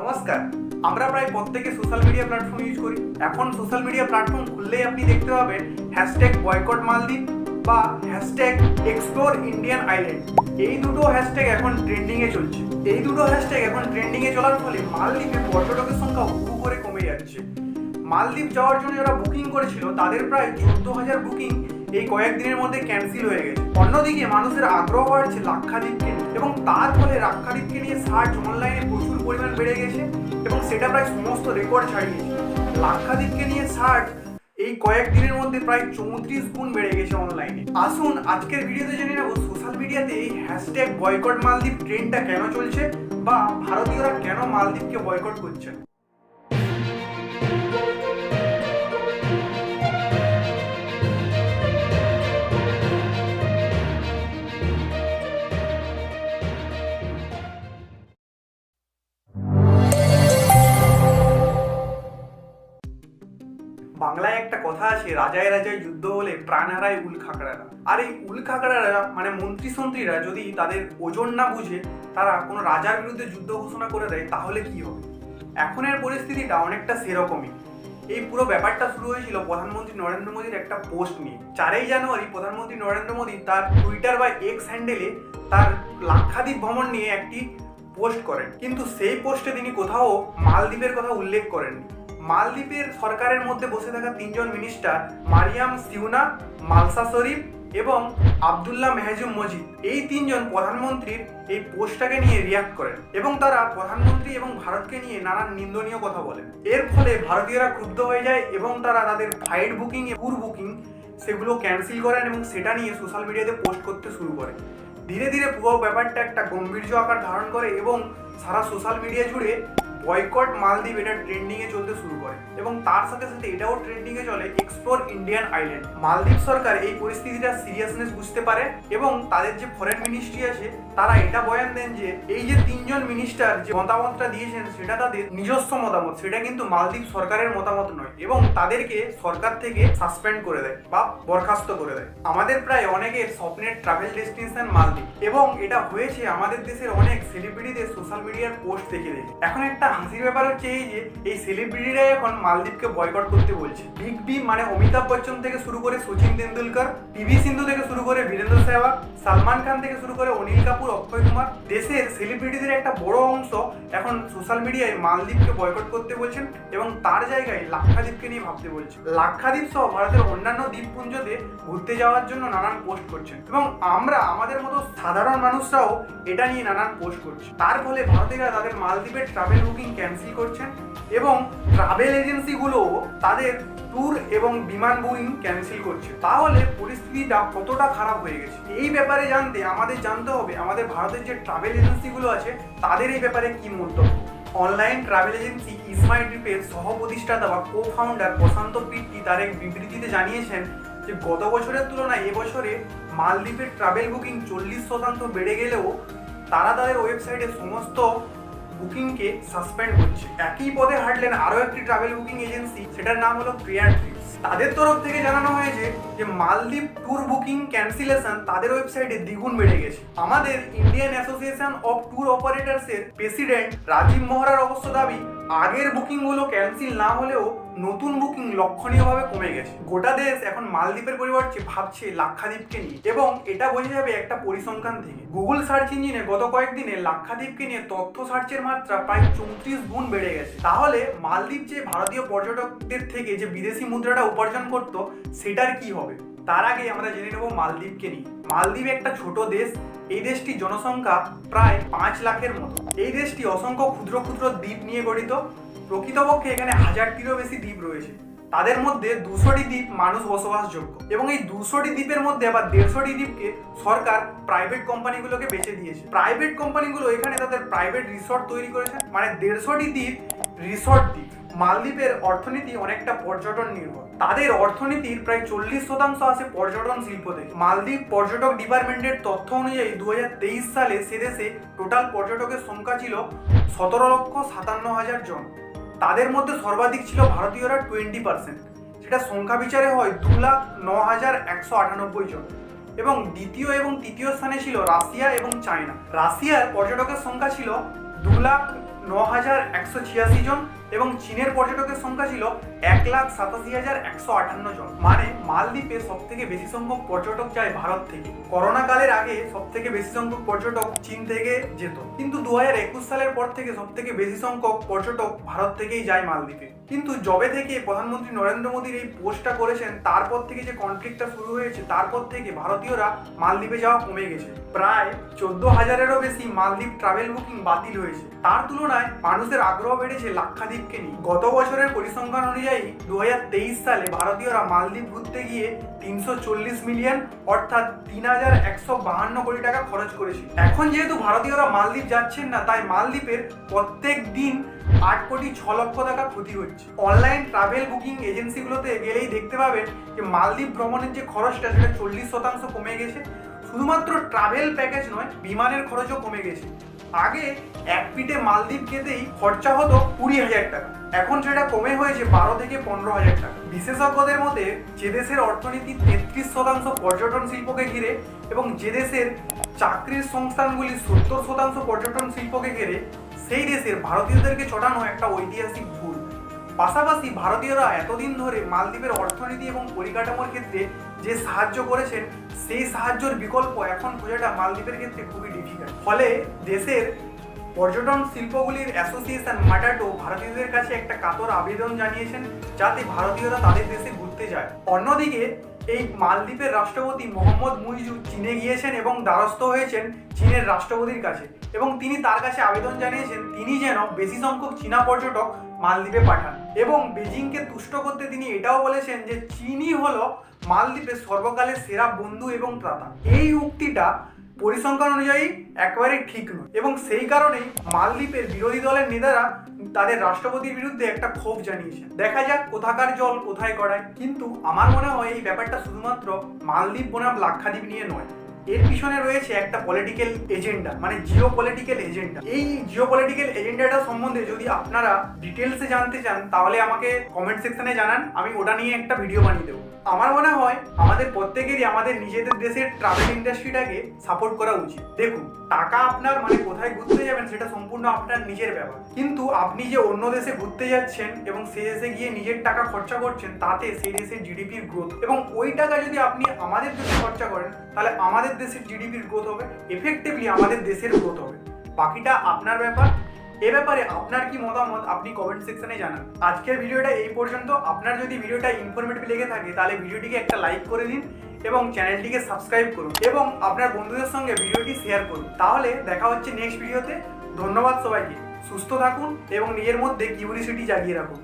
নমস্কার। আমরা প্রায় প্রত্যেকে সোশ্যাল মিডিয়া প্ল্যাটফর্ম ইউজ করি। এখন সোশ্যাল মিডিয়া প্ল্যাটফর্ম খুললেই আপনি দেখতে পাবেন হ্যাশট্যাগ বয়কট মালদ্বীপ বা হ্যাশট্যাগ এক্সপ্লোর ইন্ডিয়ান আইল্যান্ড এই দুটো হ্যাশট্যাগ এখন ট্রেন্ডিংয়ে চলছে। এই দুটো হ্যাশট্যাগ এখন ট্রেন্ডিংয়ে চলার ফলে মালদ্বীপে পর্যটকের সংখ্যা হু করে কমে যাচ্ছে। মালদ্বীপ যাওয়ার জন্য যারা বুকিং করেছিল, তাদের প্রায় চোদ্দ হাজার বুকিং এই কয়েকদিনের মধ্যে ক্যান্সেল হয়ে গেছে। অন্যদিকে মানুষের আগ্রহ বাড়ছে লাক্ষাদ্বীপকে, এবং তার ফলে লাক্ষাদ্বীপকে নিয়ে সার্চ অনলাইনে প্রচুর পরিমাণ বেড়ে গেছে এবং সেটা প্রায় সমস্ত রেকর্ড ছাড়িয়েছে। লাক্ষাদ্বীপকে নিয়ে সার্চ এই কয়েক দিনের মধ্যে প্রায় চৌত্রিশ গুণ বেড়ে গেছে অনলাইনে আসুন আজকের ভিডিওতে জেনে নেব সোশ্যাল মিডিয়াতে এই হ্যাশট্যাগ বয়কট মালদ্বীপ ট্রেন্ডটা কেন চলছে বা ভারতীয়রা কেন মালদ্বীপকে বয়কট করছে। বাংলায় একটা কথা আছে, রাজায় রাজায় যুদ্ধ হলে প্রাণ হারায় উল খাকড়ারা। আর এই উল খাকড়ারা মানে মন্ত্রী সন্ত্রীরা যদি তাদের ওজন না বুঝে, তারা কোনো রাজার বিরুদ্ধে যুদ্ধ ঘোষণা করে দেয়, তাহলে কি হবে? এখনের পরিস্থিতিটা অনেকটা সেরকমই। এই পুরো ব্যাপারটা শুরু হয়েছিল প্রধানমন্ত্রী নরেন্দ্র মোদীর একটা পোস্ট নিয়ে। চারই জানুয়ারি প্রধানমন্ত্রী নরেন্দ্র মোদী তার টুইটার বা এক্স হ্যান্ডেলে তার লাক্ষাদ্বীপ ভ্রমণ নিয়ে একটি পোস্ট করেন। কিন্তু সেই পোস্টে তিনি কোথাও মালদ্বীপের কথা উল্লেখ করেননি। মালদ্বীপের সরকারের মধ্যে বসে থাকা তিনজন মিনিস্টার মারিয়াম সিউনা, মালসা শরীফ এবং আবদুল্লাহ মেহাজুম মজিদ, এই তিনজন প্রধানমন্ত্রীর এই পোস্টটাকে নিয়ে রিয়াক্ট করেন এবং তারা প্রধানমন্ত্রী এবং ভারতকে নিয়ে নানান নিন্দনীয় কথা বলেন। এর ফলে ভারতীয়রা ক্ষুব্ধ হয়ে যায় এবং তারা তাদের ফ্লাইট বুকিং ট্যুর বুকিং সেগুলো ক্যান্সেল করেন এবং সেটা নিয়ে সোশ্যাল মিডিয়াতে পোস্ট করতে শুরু করে ধীরে ধীরে পুরো ব্যাপারটা একটা গম্ভীর্য আকার ধারণ করে এবং সারা সোশ্যাল মিডিয়া জুড়ে বয়কট মালদ্বীপ এটা ট্রেন্ডিং এ চলতে শুরু করে। এবং তার সাথে সাথে এটাও ট্রেন্ডিং এ চলে এক্সপ্লোর ইন্ডিয়ান আইল্যান্ড মালদ্বীপ সরকার এই পরিস্থিতিটা সিরিয়াসনেস বুঝতে পারে এবং তাদের যে ফরেন মিনিস্ট্রি আছে, তারা এটা বয়ান দেন যে, এই যে তিনজন মিনিস্টার যে মতামতটা দিয়েছেন, সেটা তাদের নিজস্ব মতামত, সেটা কিন্তু মালদ্বীপ সরকারের মতামত নয়। এবং তাদেরকে সরকার থেকে সাসপেন্ড করে দেয় বা বরখাস্ত করে দেয়। আমাদের প্রায় অনেকের স্বপ্নের ট্রাভেল ডেস্টিনেশন মালদ্বীপ। এবং এটা হয়েছে আমাদের দেশের অনেক সেলিব্রিটিদের সোশ্যাল মিডিয়ার পোস্ট দেখে দেখে। এখন একটা হাসির ব্যাপার হচ্ছে এই যে, এই সেলিব্রিটিরা এখন মালদ্বীপকে বয়কট করতে বলছে। বিগ বি মানে অমিতাভ বচ্চন থেকে শুরু করে সচিন তেন্ডুলকর পিভি সিন্ধু থেকে শুরু করে বীরেন্দ্র সেহবাগ সালমান খান থেকে শুরু করে অনিল কাপুর, অক্ষয় কুমার, দেশের সেলিব্রিটিদের একটা বড় অংশ এখন সোশ্যাল মিডিয়ায় মালদ্বীপকে বয়কট করতে বলছেন এবং তার জায়গায় লাক্ষাদ্বীপকে নিয়ে ভাবতে বলছে লাক্ষাদ্বীপ সহ ভারতের অন্যান্য দ্বীপপুঞ্জতে ঘুরতে যাওয়ার জন্য নানান পোস্ট করছেন এবং আমরা, আমাদের মতো সাধারণ মানুষরাও এটা নিয়ে নানান পোস্ট করছি। তার ফলে ভারতীয়রা তাদের মালদ্বীপের ট্রাভেল বুকিং ক্যান্সেল করছেন এবং ট্রাভেল এজেন্সিগুলো তাদের ট্যুর এবং বিমান বুকিং ক্যান্সেল করছে। তাহলে পরিস্থিতিটা কতটা খারাপ হয়ে গেছে? এই ব্যাপারে জানতে, আমাদের জানতে হবে, আমাদের ভারতের যে ট্রাভেল এজেন্সিগুলো আছে, তাদের এই ব্যাপারে কি মন্তব্য? অনলাইন ট্রাভেল এজেন্সি ইসমাই ট্রিপের সহ প্রতিষ্ঠাতা বা কো ফাউন্ডার প্রশান্ত পিট্টি তার এক বিবৃতিতে জানিয়েছেন যে, গত বছরের তুলনায় এবছরে মালদ্বীপের ট্রাভেল বুকিং চল্লিশ শতাংশ বেড়ে গেলেও তারা তাদের ওয়েবসাইটে সমস্ত বুকিংকে সাসপেন্ড করছে। একই পদে হাঁটলেন আরও একটি ট্রাভেল বুকিং এজেন্সি সেটার নাম হলো প্রিয়ার ট্রিপস তাদের তরফ থেকে জানানো হয়েছে যে, মালদ্বীপ ট্যুর বুকিং ক্যান্সেলেশন তাদের ওয়েবসাইটে দ্বিগুণ বেড়ে গেছে। আমাদের ইন্ডিয়ান অ্যাসোসিয়েশন অফ ট্যুর অপারেটার্সের প্রেসিডেন্ট রাজীব মোহরার অবশ্য দাবি, আগের বুকিংগুলো ক্যান্সেল না হলেও নতুন বুকিং লক্ষণীয়ভাবে কমে গেছে। গোটা দেশ এখন মালদ্বীপের পরিবর্তে ভাবছে লাক্ষাদ্বীপকে নিয়ে এবং এটা বোঝা যাবে একটা পরিসংখ্যান থেকে। গুগল সার্চ ইঞ্জিনে গত কয়েকদিনে লাক্ষাদ্বীপকে নিয়ে তথ্য সার্চের মাত্রা প্রায় চৌত্রিশ গুণ বেড়ে গেছে। তাহলে মালদ্বীপ যে ভারতীয় পর্যটকদের থেকে যে বিদেশি মুদ্রাটা উপার্জন করত, সেটার কি হবে? তার আগে আমরা জেনে নেব মালদ্বীপকে নিয়ে। মালদ্বীপ একটা ছোট দেশ, এই দেশটির জনসংখ্যা প্রায় পাঁচ লাখের মতো। এই দেশটি অসংখ্য ক্ষুদ্র ক্ষুদ্র দ্বীপ নিয়ে গঠিত। প্রকৃতপক্ষে এখানে হাজারটিরও বেশি দ্বীপ রয়েছে। তাদের মধ্যে দুশোটি দ্বীপ মানুষ বসবাসযোগ্য এবং এই দুশোটি দ্বীপের মধ্যে আবার দেড়শোটি দ্বীপকে সরকার প্রাইভেট কোম্পানিগুলোকে বেছে দিয়েছে প্রাইভেট কোম্পানিগুলো এখানে তাদের প্রাইভেট রিসর্ট তৈরি করেছে। মানে দেড়শোটি দ্বীপ রিসর্ট দ্বীপ। মালদ্বীপের অর্থনীতি অনেকটা পর্যটন নির্ভর। তাদের অর্থনীতির প্রায় চল্লিশ শতাংশ আসে পর্যটন শিল্প থেকে। মালদ্বীপ পর্যটক ডিপার্টমেন্টের তথ্য অনুযায়ী দু হাজার তেইশ সালে সে দেশে টোটাল পর্যটকের সংখ্যা ছিল সতেরো লক্ষ সাতান্ন হাজার জন। তাদের মধ্যে সর্বাধিক ছিল ভারতীয়রা টোয়েন্টি পার্সেন্ট। সেটা সংখ্যা বিচারে হয় দু লাখ ন হাজার একশো আটানব্বই জন। এবং দ্বিতীয় এবং তৃতীয় স্থানে ছিল রাশিয়া এবং চায়না। রাশিয়ার পর্যটকের সংখ্যা ছিল দু লাখ ন হাজার একশো ছিয়াশি জন এবং চীনের পর্যটকের সংখ্যা ছিল এক লাখ সাতাশি হাজার একশো আটান্ন জন। মানে মালদ্বীপে সব থেকে বেশি সংখ্যক পর্যটক যায় ভারত থেকে। করোনা কালের আগে সব থেকে বেশি সংখ্যক পর্যটক চীন থেকে যেত। কিন্তু দু হাজার একুশ সালের পর থেকে সব থেকে বেশি সংখ্যক পর্যটক ভারত থেকেই যায় মালদ্বীপে। কিন্তু জবে থেকে প্রধানমন্ত্রী নরেন্দ্র মোদীর এই পোস্টটা করেছেন, তারপর থেকে যে কনফ্লিক্টটা শুরু হয়েছে, তারপর থেকে ভারতীয়রা মালদ্বীপে যাওয়া কমে গেছে। প্রায় চোদ্দ হাজারেরও বেশি মালদ্বীপ ট্রাভেল বুকিং বাতিল হয়েছে। তার তুলনায় মানুষের আগ্রহ বেড়েছে নিয়ে। গত বছরের পরিসংখ্যান অনুযায়ী দু হাজার তেইশ সালে ভারতীয়রা মালদ্বীপ ঘুরতে গিয়ে তিনশো চল্লিশ মিলিয়ন অর্থাৎ তিন হাজার একশো বাহান্ন কোটি টাকা খরচ করেছে এখন যেহেতু ভারতীয়রা মালদ্বীপ যাচ্ছেন না, তাই মালদ্বীপের প্রত্যেক দিন আট কোটি ছ লক্ষ টাকা ক্ষতি হচ্ছে। অনলাইন ট্রাভেল বুকিং এজেন্সিগুলোতে গেলেই দেখতে পাবেন যে মালদ্বীপ ভ্রমণের যে খরচটা, সেটা চল্লিশ শতাংশ কমে গেছে। শুধুমাত্র ট্রাভেল প্যাকেজ নয়, বিমানের খরচও কমে গেছে। আগে এক পিঠে মালদ্বীপ যেতেই খরচা হতো কুড়ি হাজার টাকা। এখন সেটা কমে হয়েছে বারো থেকে পনেরো হাজার টাকা। বিশেষজ্ঞদের মতে, যে দেশের অর্থনীতি তেত্রিশ শতাংশ পর্যটন শিল্পকে ঘিরে এবং যে দেশের চাকরির সংস্থানগুলি সত্তর শতাংশ পর্যটন শিল্পকে ঘিরে, সেই দেশের ভারতীয়দেরকে ছড়ানো একটা ঐতিহাসিক ভুল। পাশাপাশি ভারতীয়রা এতদিন ধরে মালদ্বীপের অর্থনীতি এবং পরিকাঠামোর ক্ষেত্রে যে সাহায্য করেছেন, সেই সাহায্যের বিকল্প এখন খোঁজাটা মালদ্বীপের ক্ষেত্রে খুবই ডিফিকাল্ট ফলে দেশের পর্যটন শিল্পগুলির অ্যাসোসিয়েশন মাটাটো ভারতীয়দের কাছে একটা কাতর আবেদন জানিয়েছেন যাতে ভারতীয়রা তাদের দেশে ঘুরতে যায়। অন্যদিকে, এই মালদ্বীপের রাষ্ট্রপতি মোহাম্মদ মুইজু চীনে গিয়েছেন এবং দ্বারস্থ হয়েছেন চীনের রাষ্ট্রপতির কাছে। এবং তিনি তার কাছে আবেদন জানিয়েছেন, তিনি যেন বেশি সংখ্যক চীনা পর্যটক মালদ্বীপে পাঠান। এবং বেজিংকে তুষ্ট করতে তিনি এটাও বলেছেন যে, চীনই হলো মালদ্বীপের সর্বকালের সেরা বন্ধু এবং ত্রাতা। এই উক্তিটা পরিসংখ্যান অনুযায়ী একেবারে ঠিক নয় এবং সেই কারণেই মালদ্বীপের বিরোধী দলের নেতারা তাদের রাষ্ট্রপতির বিরুদ্ধে একটা ক্ষোভ জানিয়েছেন। দেখা যাক কোথাকার জল কোথায় গড়ায়, কিন্তু আমার মনে হয় এই ব্যাপারটা শুধুমাত্র মালদ্বীপ বনাম লাক্ষাদ্বীপ নিয়ে নয়। এর পিছনে রয়েছে একটা পলিটিক্যাল এজেন্ডা মানে জিও পলিটিক্যাল এজেন্ডা এই জিও পলিটিক্যাল এজেন্ডাটা সম্বন্ধে যদি আপনারা ডিটেলসে জানতে চান, তাহলে আমাকে কমেন্ট সেকশনে জানান, আমি ওটা নিয়ে একটা ভিডিও বানিয়ে দেবো। আমার মনে হয়, আমাদের প্রত্যেকেরই, আমাদের নিজেদের দেশের ট্রাভেল ইন্ডাস্ট্রিটাকে সাপোর্ট করা উচিত। দেখুন, টাকা আপনার মানে কোথায় ঘুরতে যাবেন, সেটা সম্পূর্ণ আপনার নিজের ব্যাপার। কিন্তু আপনি যে অন্য দেশে ঘুরতে যাচ্ছেন এবং সেই দেশে গিয়ে নিজের টাকা খরচা করছেন, তাতে সেই দেশের জিডিপির গ্রোথ এবং ওই টাকা যদি আপনি আমাদের দেশে খরচা করেন, তাহলে আমাদের দেশের জিডিপির গ্রোথ হবে এফেক্টিভলি আমাদের দেশের গ্রোথ হবে। বাকিটা আপনার ব্যাপার। এ ব্যাপারে আপনার কি মতামত, আপনি কমেন্ট সেকশনে জানান। আজকের ভিডিওটা এই পর্যন্ত। আপনার যদি ভিডিওটা ইনফরমেটিভ লেগে থাকে, তাহলে ভিডিওটিকে একটা লাইক করে দিন এবং চ্যানেলটিকে সাবস্ক্রাইব করুন এবং আপনার বন্ধুদের সঙ্গে ভিডিওটি শেয়ার করুন। তাহলে দেখা হচ্ছে নেক্সট ভিডিওতে ধন্যবাদ সবাইকে। সুস্থ থাকুন এবং নিজের মধ্যে কিউরিসিটি জাগিয়ে রাখুন।